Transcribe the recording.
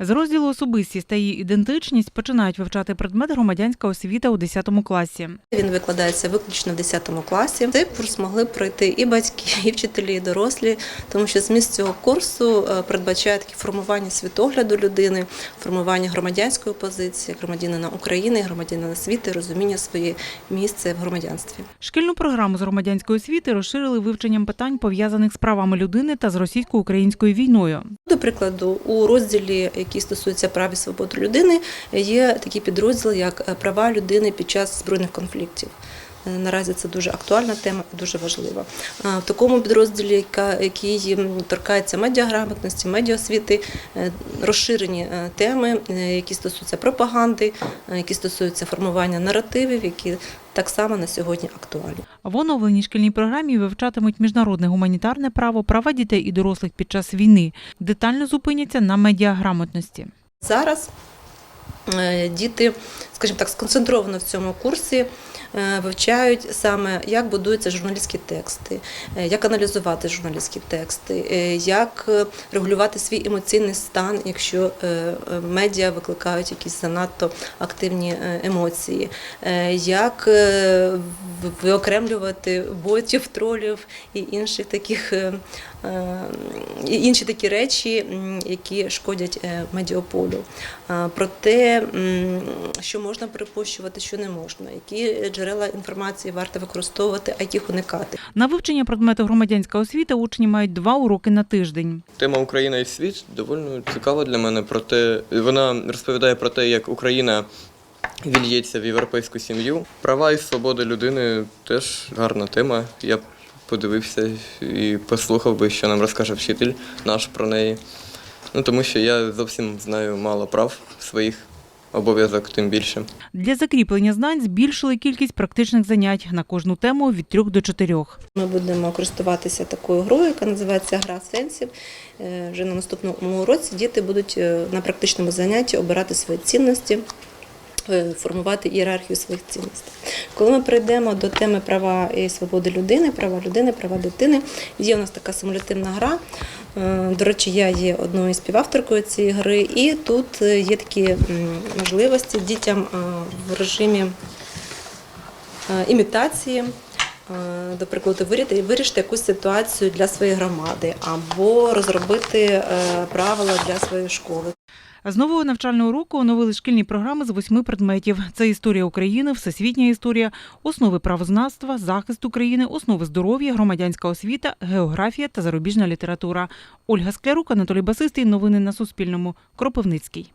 З розділу особистість та її ідентичність починають вивчати предмет громадянська освіта у 10 класі. Він викладається виключно в 10 класі. Цей курс могли пройти і батьки, і вчителі, і дорослі, тому що зміст цього курсу е, передбачає таке формування світогляду людини, формування громадянської позиції, громадянина України, громадянина світу, розуміння своє місце в громадянстві. Шкільну програму з громадянської освіти розширили вивченням питань, пов'язаних з правами людини та з російсько-українською війною. До прикладу, у розділі, який стосується прав і свобод людини, є такий підрозділ, як е, права людини під час збройних конфліктів. Е, Наразі це дуже актуальна тема і дуже важлива. А В такому підрозділі, який торкається медіаграмотності, медіаосвіти, е, розширені е, теми, е, які стосуються пропаганди, е, які стосуються формування наративів, які так само на сьогодні актуальні. В оновленій шкільній програмі вивчатимуть міжнародне гуманітарне право, права дітей і дорослих під час війни. Детально зупиняться на медіаграмотності. Зараз е, діти, скажімо так, сконцентровано в цьому курсі е, вивчають саме, як будуються журналістські тексти, е, як аналізувати журналістські тексти, е, як регулювати свій емоційний стан, якщо медіа викликають якісь занадто активні емоції, як виокремлювати ботів, тролів і інших таких. і інші такі речі, які шкодять медіаполю. Про те, що можна припущувати, що не можна, які джерела інформації варто використовувати, а яких уникати. На вивчення предмету громадянська освіта учні мають два уроки на тиждень. Тема Україна і світ доволі цікава для мене. Про те, вона розповідає про те, як Україна вільється в європейську сім'ю. Права і свободи людини теж гарна тема. Я подивився і послухав би, що нам розкаже вчитель наш про неї. Ну тому що я зовсім знаю мало прав своїх обов'язок, тим більше. Для закріплення знань збільшили кількість практичних занять на кожну тему від трьох до чотирьох. Ми будемо користуватися такою грою, яка називається Гра сенсів. Е, Вже на наступному році діти будуть е, на практичному занятті обирати свої цінності. е, Формувати ієрархію своїх цінностей. Коли ми прийдемо до теми права і свободи людини, права людини, права дитини, є у нас така симулятивна гра. Е, До речі, я є одною співавторкою цієї гри, і тут е, є такі можливості дітям е, в режимі імітації. До прикладу, вирішити, якусь ситуацію для своєї громади або розробити правила для своєї школи. З нового навчального року оновили шкільні програми з восьми предметів: це історія України, всесвітня історія, основи правознавства, захист України, основи здоров'я, громадянська освіта, географія та зарубіжна література. Ольга Склярук, Анатолій Басистий. Новини на Суспільному. Кропивницький.